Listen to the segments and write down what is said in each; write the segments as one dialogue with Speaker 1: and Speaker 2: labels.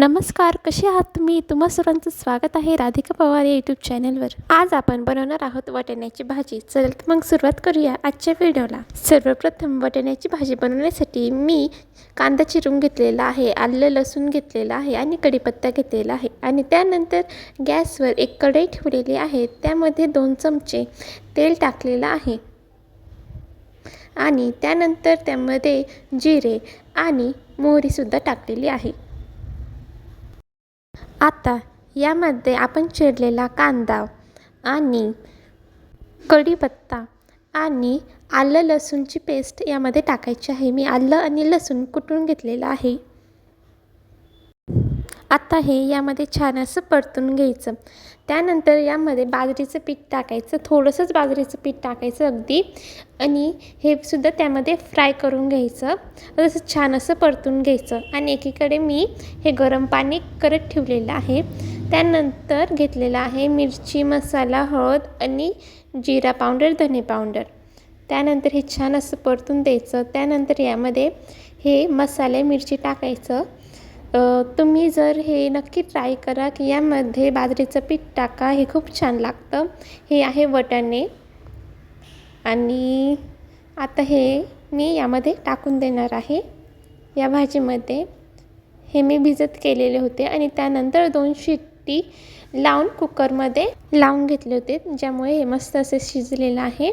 Speaker 1: नमस्कार कसे आहात तुम्ही? तुम्हा सर्वांचं स्वागत आहे राधिका पवार या यूट्यूब चॅनलवर आज आपण बनवणार आहोत वाटण्याची भाजी. चल तर मग सुरुवात करूया आजच्या व्हिडिओला. सर्वप्रथम वटाण्याची भाजी बनवण्यासाठी मी कांदा चिरून घेतलेला आहे आलं लसूण घेतलेलं आहे आणि कढीपत्ता घेतलेला आहे. आणि त्यानंतर गॅसवर एक कढई ठेवलेली आहे. त्यामध्ये दोन चमचे तेल टाकलेलं आहे. आणि त्यानंतर त्यामध्ये जिरे आणि मोहरीसुद्धा टाकलेली आहे. आता यामध्ये आपण चिरलेला कांदा आणि कढीपत्ता आणि आलं लसूणची पेस्ट यामध्ये टाकायची आहे. मी आलं आणि लसूण कुटून घेतलेलं आहे. आता हे यामध्ये छान असं परतून घ्यायचं. त्यानंतर यामध्ये बाजरीचं पीठ टाकायचं थोडंसंच बाजरीचं पीठ टाकायचं अगदी. आणि हे सुद्धा त्यामध्ये फ्राय करून घ्यायचं. तसं छान असं परतून घ्यायचं. आणि एकीकडे मी हे गरम पाणी करत ठेवलेलं आहे. त्यानंतर घेतलेलं आहे मिरची मसाला हळद आणि जिरा पावडर धने पावडर. त्यानंतर हे छान असं परतून द्यायचं. त्यानंतर यामध्ये हे मसाले मिरची टाकायचं. तुम्ही जर हे नक्की ट्राय करा की यामध्ये बाजरीचं पीठ टाका हे खूप छान लागतं. हे आहे वटाणे. आणि आता हे मी यामध्ये टाकून देणार आहे. या भाजीमध्ये हे मी भिजत केलेले होते आणि त्यानंतर दोन शिट्टी लावून कुकरमध्ये लावून घेतले होते ज्यामुळे हे मस्त असे शिजलेलं आहे.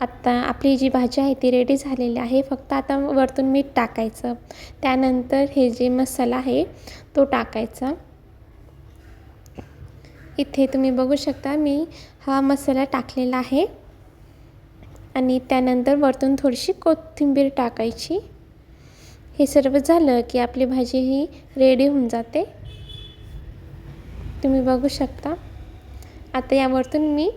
Speaker 1: आत्ता आपली जी भाजी आहे ती रेडी झालेली आहे. फक्त आता वरतून मीठ टाकायचं. त्यानंतर हे जे मसाला आहे तो टाकायचा. इथे तुम्ही बघू शकता मी हा मसाला टाकलेला आहे. आणि त्यानंतर वरतून थोडीशी कोथिंबीर टाकायची. हे सर्व झालं की आपली भाजी ही रेडी होऊन जाते. तुम्ही बघू शकता. आता यावरतून मी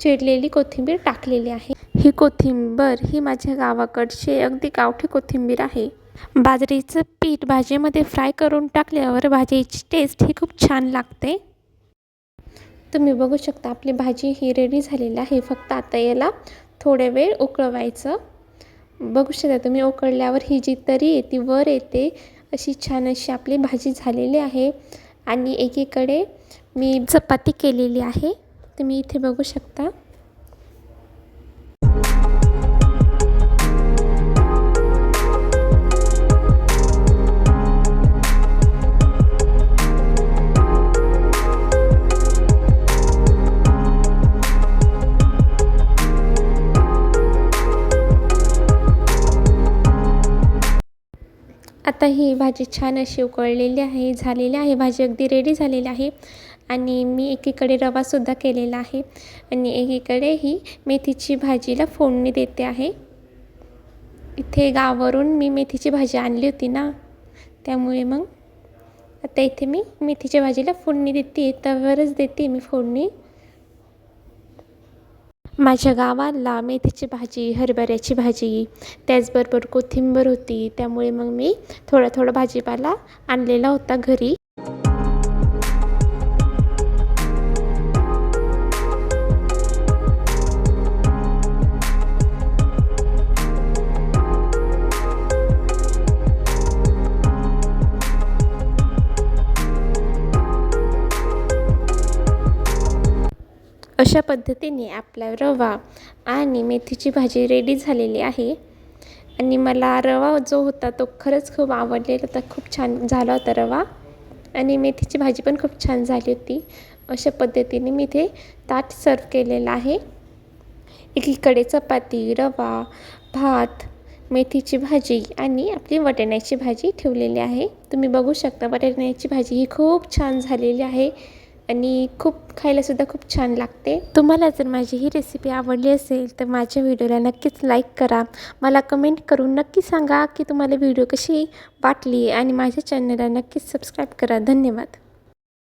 Speaker 1: चिडलेली कोथिंबीर टाकलेली आहे. ही कोथिंबर ही माझ्या गावाकडची अगदी गावठी कोथिंबीर आहे. बाजरीचं पीठ भाजीमध्ये फ्राय करून टाकल्यावर भाजीची टेस्ट ही खूप छान लागते. तुम्ही बघू शकता आपली भाजी ही रेडी झालेली आहे. फक्त आता याला थोड्या वेळ उकळवायचं. बघू शकता तुम्ही उकळल्यावर ही जी तरी येते वर येते. अशी छान अशी आपली भाजी झालेली आहे. आणि एकीकडे मी चपाती केलेली आहे. तुम्ही इथे बघू शकता. आता ही भाजी छान अशी उकळलेली आहे झालेली आहे. भाजी अगदी रेडी झालेली आहे. आणि मी एकीकडे रवासुद्धा केलेला आहे. आणि एकीकडे ही मेथीची भाजीला फोडणी देते आहे. इथे गावावरून मी मेथीची भाजी आणली होती ना त्यामुळे मग आता इथे मी मेथीच्या भाजीला फोडणी देते. तव्यावरच देते मी फोडणी. माझ्या गावाला मेथीची भाजी हरभऱ्याची भाजी त्याचबरोबर कोथिंबीर होती. त्यामुळे मग मी थोडा थोडा भाजीपाला आणलेला होता घरी. अशा पद्धतीने आपला रवा आणि मेथीची भाजी रेडी झालेली आहे. आणि मला रवा जो होता तो खरंच खूप आवडलेला होता खूप छान झाला होता रवा. आणि मेथीची भाजी पण खूप छान झाली होती. अशा पद्धतीने मी ते ताट सर्व केलेलं आहे. एकीकडे चपाती रवा भात मेथीची भाजी आणि आपली वटाण्याची भाजी ठेवलेली आहे. तुम्ही बघू शकता वटाण्याची भाजी ही खूप छान झालेली आहे. आणि खूप खायलासुद्धा खूप छान लागते. तुम्हाला जर माझी ही रेसिपी आवडली असेल तर माझ्या व्हिडिओला नक्कीच लाईक करा. मला कमेंट करून नक्की सांगा की तुम्हाला व्हिडिओ कशी वाटली आणि माझ्या चॅनलला नक्कीच सबस्क्राईब करा. धन्यवाद.